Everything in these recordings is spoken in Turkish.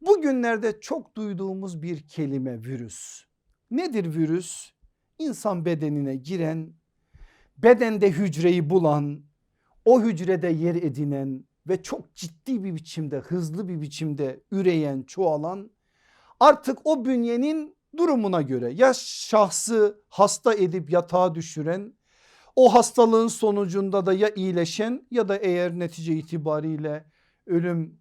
Bugünlerde çok duyduğumuz bir kelime virüs. Nedir virüs? İnsan bedenine giren, bedende hücreyi bulan, o hücrede yer edinen ve çok ciddi bir biçimde, hızlı bir biçimde üreyen, çoğalan artık o bünyenin durumuna göre ya şahsı hasta edip yatağa düşüren o hastalığın sonucunda da ya iyileşen ya da eğer netice itibariyle ölüm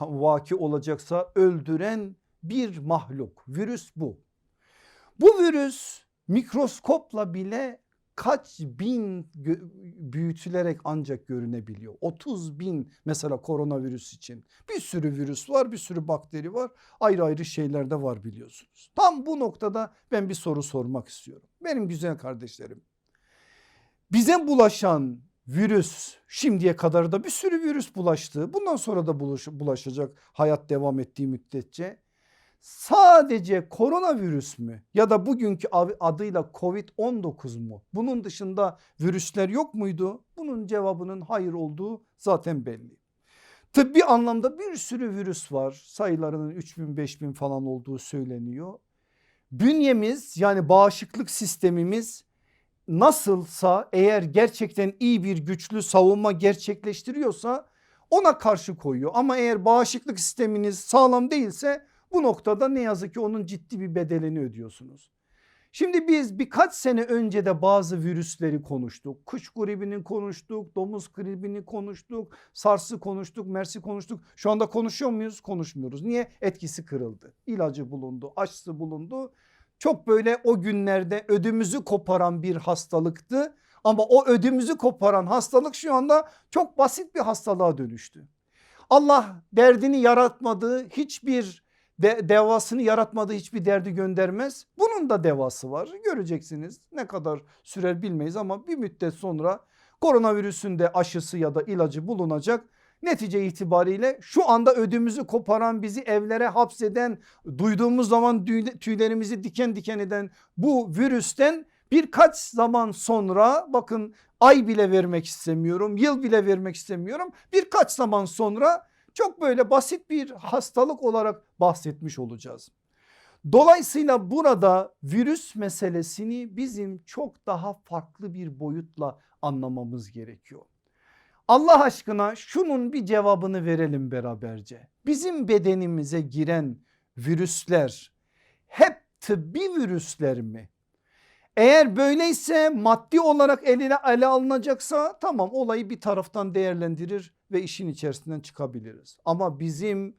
vaki olacaksa öldüren bir mahluk. Virüs bu. Bu virüs mikroskopla bile kaç bin büyütülerek ancak görünebiliyor. 30 bin mesela koronavirüs için bir sürü virüs var bir sürü bakteri var ayrı ayrı şeyler de var biliyorsunuz. Tam bu noktada ben bir soru sormak istiyorum. Benim güzel kardeşlerim bize bulaşan virüs şimdiye kadar da bir sürü virüs bulaştı. Bundan sonra da bulaş- bulaşacak hayat devam ettiği müddetçe. Sadece koronavirüs mü ya da bugünkü adıyla Covid-19 mu? Bunun dışında virüsler yok muydu? Bunun cevabının hayır olduğu zaten belli. Tıbbi anlamda bir sürü virüs var. Sayılarının 3000 5000 falan olduğu söyleniyor. Bünyemiz yani bağışıklık sistemimiz nasılsa eğer gerçekten iyi bir güçlü savunma gerçekleştiriyorsa ona karşı koyuyor. Ama eğer bağışıklık sisteminiz sağlam değilse bu noktada ne yazık ki onun ciddi bir bedelini ödüyorsunuz. Şimdi biz birkaç sene önce de bazı virüsleri konuştuk. Kuş gribini konuştuk, domuz gribini konuştuk, SARS'ı konuştuk, MERS'i konuştuk. Şu anda konuşuyor muyuz? Konuşmuyoruz. Niye? Etkisi kırıldı. İlacı bulundu, aşısı bulundu. Çok böyle o günlerde ödümüzü koparan bir hastalıktı. Ama o ödümüzü koparan hastalık şu anda çok basit bir hastalığa dönüştü. Allah derdini yaratmadığı hiçbir de, devasını yaratmadığı hiçbir derdi göndermez. Bunun da devası var göreceksiniz ne kadar sürer bilmeyiz ama bir müddet sonra koronavirüsün de aşısı ya da ilacı bulunacak. Netice itibariyle şu anda ödümüzü koparan bizi evlere hapseden duyduğumuz zaman tüy- tüylerimizi diken diken eden bu virüsten birkaç zaman sonra bakın ay bile vermek istemiyorum yıl bile vermek istemiyorum birkaç zaman sonra çok böyle basit bir hastalık olarak bahsetmiş olacağız. Dolayısıyla burada virüs meselesini bizim çok daha farklı bir boyutla anlamamız gerekiyor. Allah aşkına şunun bir cevabını verelim beraberce. Bizim bedenimize giren virüsler hep tıbbi virüsler mi? Eğer böyleyse maddi olarak eline ele alınacaksa tamam olayı bir taraftan değerlendirir ve işin içerisinden çıkabiliriz. Ama bizim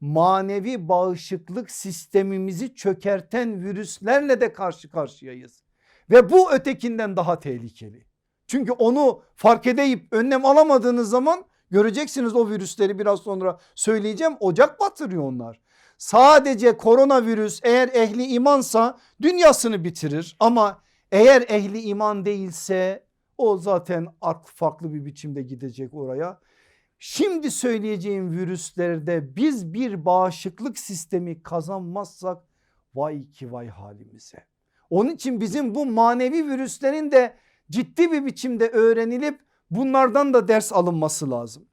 manevi bağışıklık sistemimizi çökerten virüslerle de karşı karşıyayız. Ve bu ötekinden daha tehlikeli. Çünkü onu fark edeyip önlem alamadığınız zaman göreceksiniz o virüsleri biraz sonra söyleyeceğim ocak batırıyor onlar. Sadece koronavirüs eğer ehli imansa dünyasını bitirir ama eğer ehli iman değilse o zaten art- farklı bir biçimde gidecek oraya. Şimdi söyleyeceğim virüslerde biz bir bağışıklık sistemi kazanmazsak vay ki vay halimize. Onun için bizim bu manevi virüslerin de ciddi bir biçimde öğrenilip bunlardan da ders alınması lazım.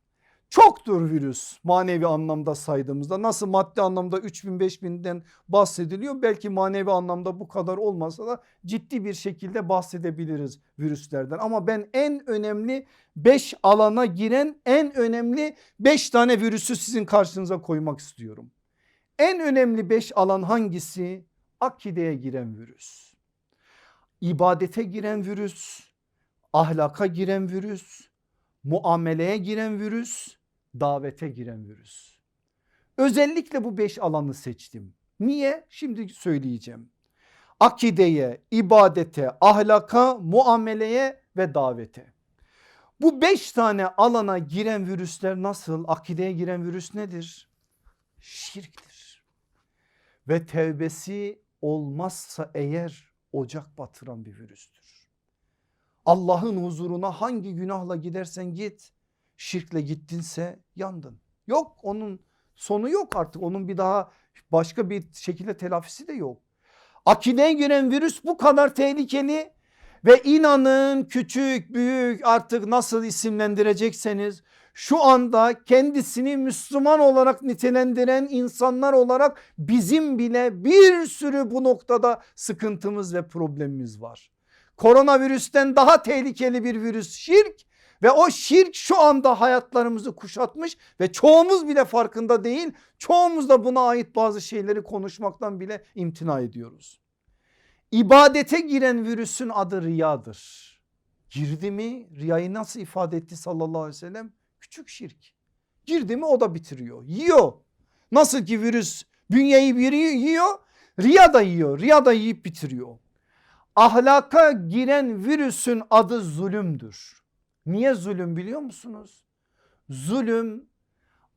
Çoktur virüs manevi anlamda saydığımızda nasıl maddi anlamda 3000 5000'den bahsediliyor belki manevi anlamda bu kadar olmasa da ciddi bir şekilde bahsedebiliriz virüslerden ama ben en önemli 5 alana giren en önemli 5 tane virüsü sizin karşınıza koymak istiyorum. En önemli 5 alan hangisi? Akideye giren virüs. İbadete giren virüs, ahlaka giren virüs, muameleye giren virüs, davete giren virüs. Özellikle bu beş alanı seçtim. Niye? Şimdi söyleyeceğim. Akideye, ibadete, ahlaka, muameleye ve davete. Bu beş tane alana giren virüsler nasıl? Akideye giren virüs nedir? Şirktir. Ve tevbesi olmazsa eğer ocak batıran bir virüstür. Allah'ın huzuruna hangi günahla gidersen git şirkle gittinse yandın. Yok onun sonu yok artık onun bir daha başka bir şekilde telafisi de yok. Akideye giren virüs bu kadar tehlikeli ve inanın küçük büyük artık nasıl isimlendirecekseniz şu anda kendisini Müslüman olarak nitelendiren insanlar olarak bizim bile bir sürü bu noktada sıkıntımız ve problemimiz var. Koronavirüsten daha tehlikeli bir virüs şirk ve o şirk şu anda hayatlarımızı kuşatmış ve çoğumuz bile farkında değil. Çoğumuz da buna ait bazı şeyleri konuşmaktan bile imtina ediyoruz. İbadete giren virüsün adı riyadır. Girdi mi riyayı nasıl ifade etti sallallahu aleyhi ve sellem? Küçük şirk. Girdi mi o da bitiriyor. Yiyor. Nasıl ki virüs bünyeyi biri yiyor. Riya da yiyor. Riya da yiyip bitiriyor. Ahlaka giren virüsün adı zulümdür. Niye zulüm biliyor musunuz? Zulüm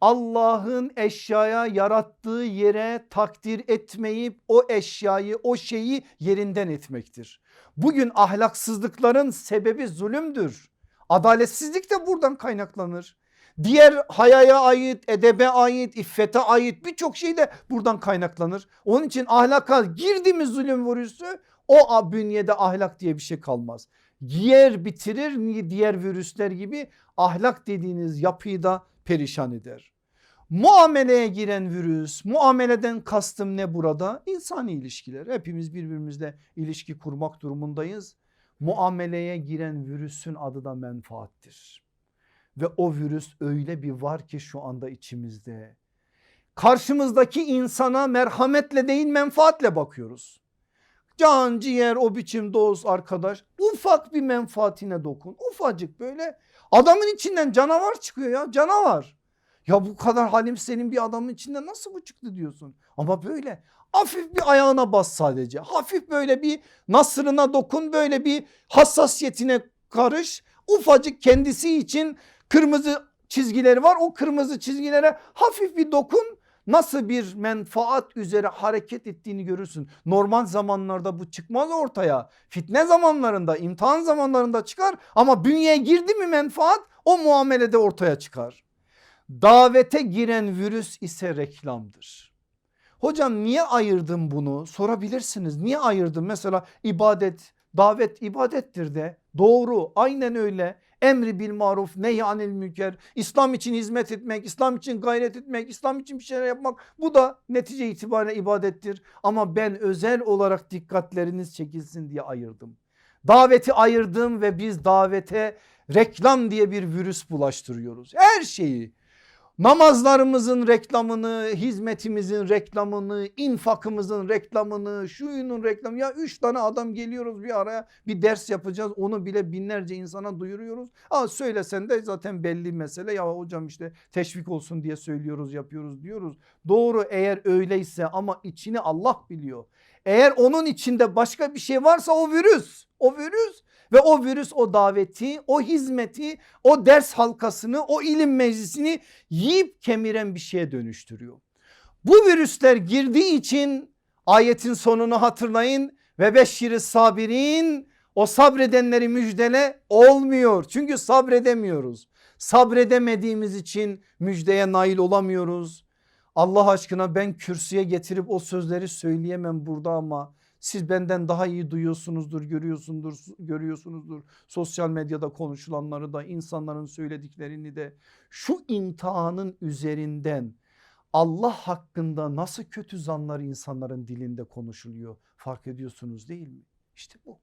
Allah'ın eşyaya yarattığı yere takdir etmeyip o eşyayı o şeyi yerinden etmektir. Bugün ahlaksızlıkların sebebi zulümdür. Adaletsizlik de buradan kaynaklanır. Diğer hayaya ait, edebe ait, iffete ait birçok şey de buradan kaynaklanır. Onun için ahlaka girdi mi zulüm virüsü o bünyede ahlak diye bir şey kalmaz. Yer bitirir diğer virüsler gibi ahlak dediğiniz yapıyı da perişan eder. Muameleye giren virüs muameleden kastım ne burada? İnsani ilişkiler hepimiz birbirimizle ilişki kurmak durumundayız. Muameleye giren virüsün adı da menfaattir. Ve o virüs öyle bir var ki şu anda içimizde. Karşımızdaki insana merhametle değil menfaatle bakıyoruz. Can ciğer o biçim dost arkadaş ufak bir menfaatine dokun ufacık böyle adamın içinden canavar çıkıyor ya canavar. Ya bu kadar halim senin bir adamın içinde nasıl bu çıktı diyorsun ama böyle hafif bir ayağına bas sadece hafif böyle bir nasırına dokun böyle bir hassasiyetine karış ufacık kendisi için kırmızı çizgileri var o kırmızı çizgilere hafif bir dokun nasıl bir menfaat üzere hareket ettiğini görürsün. Normal zamanlarda bu çıkmaz ortaya. Fitne zamanlarında, imtihan zamanlarında çıkar ama bünyeye girdi mi menfaat o muamelede ortaya çıkar. Davete giren virüs ise reklamdır. Hocam niye ayırdın bunu? Sorabilirsiniz. Niye ayırdın mesela ibadet davet ibadettir de. Doğru aynen öyle. Emri bil maruf nehy anil münker. İslam için hizmet etmek İslam için gayret etmek İslam için bir şeyler yapmak. Bu da netice itibariyle ibadettir. Ama ben özel olarak dikkatleriniz çekilsin diye ayırdım. Daveti ayırdım ve biz davete reklam diye bir virüs bulaştırıyoruz. Her şeyi namazlarımızın reklamını, hizmetimizin reklamını, infakımızın reklamını, şuyunun reklamı. Ya üç tane adam geliyoruz bir araya bir ders yapacağız. Onu bile binlerce insana duyuruyoruz. Aa söylesen de zaten belli mesele. Ya hocam işte teşvik olsun diye söylüyoruz yapıyoruz diyoruz. Doğru eğer öyleyse ama içini Allah biliyor. Eğer onun içinde başka bir şey varsa o virüs. O virüs ve o virüs o daveti, o hizmeti, o ders halkasını, o ilim meclisini yiyip kemiren bir şeye dönüştürüyor. Bu virüsler girdiği için ayetin sonunu hatırlayın ve beşşiri sabirin o sabredenleri müjdele olmuyor. Çünkü sabredemiyoruz. Sabredemediğimiz için müjdeye nail olamıyoruz. Allah aşkına ben kürsüye getirip o sözleri söyleyemem burada ama siz benden daha iyi duyuyorsunuzdur, görüyorsunuzdur, görüyorsunuzdur. Sosyal medyada konuşulanları da insanların söylediklerini de şu imtihanın üzerinden Allah hakkında nasıl kötü zanlar insanların dilinde konuşuluyor fark ediyorsunuz değil mi? İşte bu.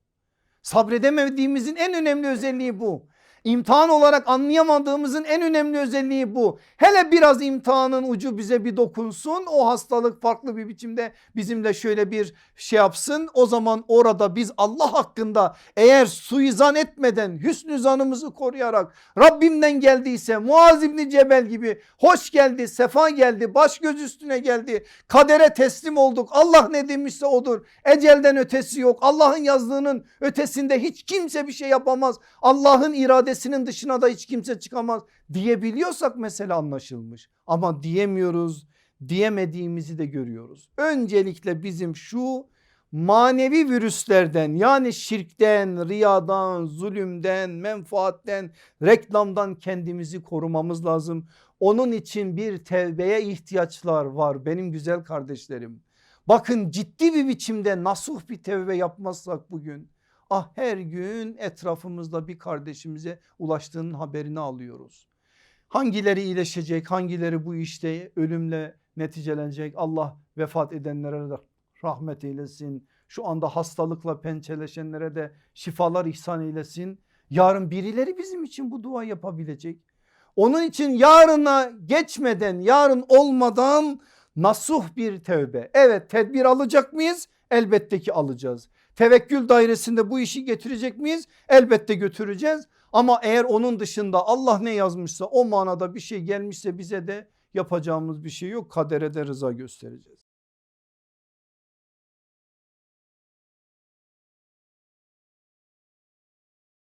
Sabredemediğimizin en önemli özelliği bu. İmtihan olarak anlayamadığımızın en önemli özelliği bu. Hele biraz imtihanın ucu bize bir dokunsun o hastalık farklı bir biçimde bizimle şöyle bir şey yapsın. O zaman orada biz Allah hakkında eğer suizan etmeden hüsnü zanımızı koruyarak Rabbimden geldiyse Muaz İbni Cebel gibi hoş geldi sefa geldi baş göz üstüne geldi kadere teslim olduk Allah ne demişse odur ecelden ötesi yok Allah'ın yazdığının ötesinde hiç kimse bir şey yapamaz Allah'ın iradesi iradesinin dışına da hiç kimse çıkamaz diyebiliyorsak mesele anlaşılmış. Ama diyemiyoruz diyemediğimizi de görüyoruz. Öncelikle bizim şu manevi virüslerden yani şirkten, riyadan, zulümden, menfaatten, reklamdan kendimizi korumamız lazım. Onun için bir tevbeye ihtiyaçlar var benim güzel kardeşlerim. Bakın ciddi bir biçimde nasuh bir tevbe yapmazsak bugün Ah her gün etrafımızda bir kardeşimize ulaştığının haberini alıyoruz. Hangileri iyileşecek hangileri bu işte ölümle neticelenecek Allah vefat edenlere de rahmet eylesin. Şu anda hastalıkla pençeleşenlere de şifalar ihsan eylesin. Yarın birileri bizim için bu dua yapabilecek. Onun için yarına geçmeden yarın olmadan nasuh bir tevbe. Evet tedbir alacak mıyız? Elbette ki alacağız. Tevekkül dairesinde bu işi getirecek miyiz? Elbette götüreceğiz. Ama eğer onun dışında Allah ne yazmışsa o manada bir şey gelmişse bize de yapacağımız bir şey yok. Kadere de rıza göstereceğiz.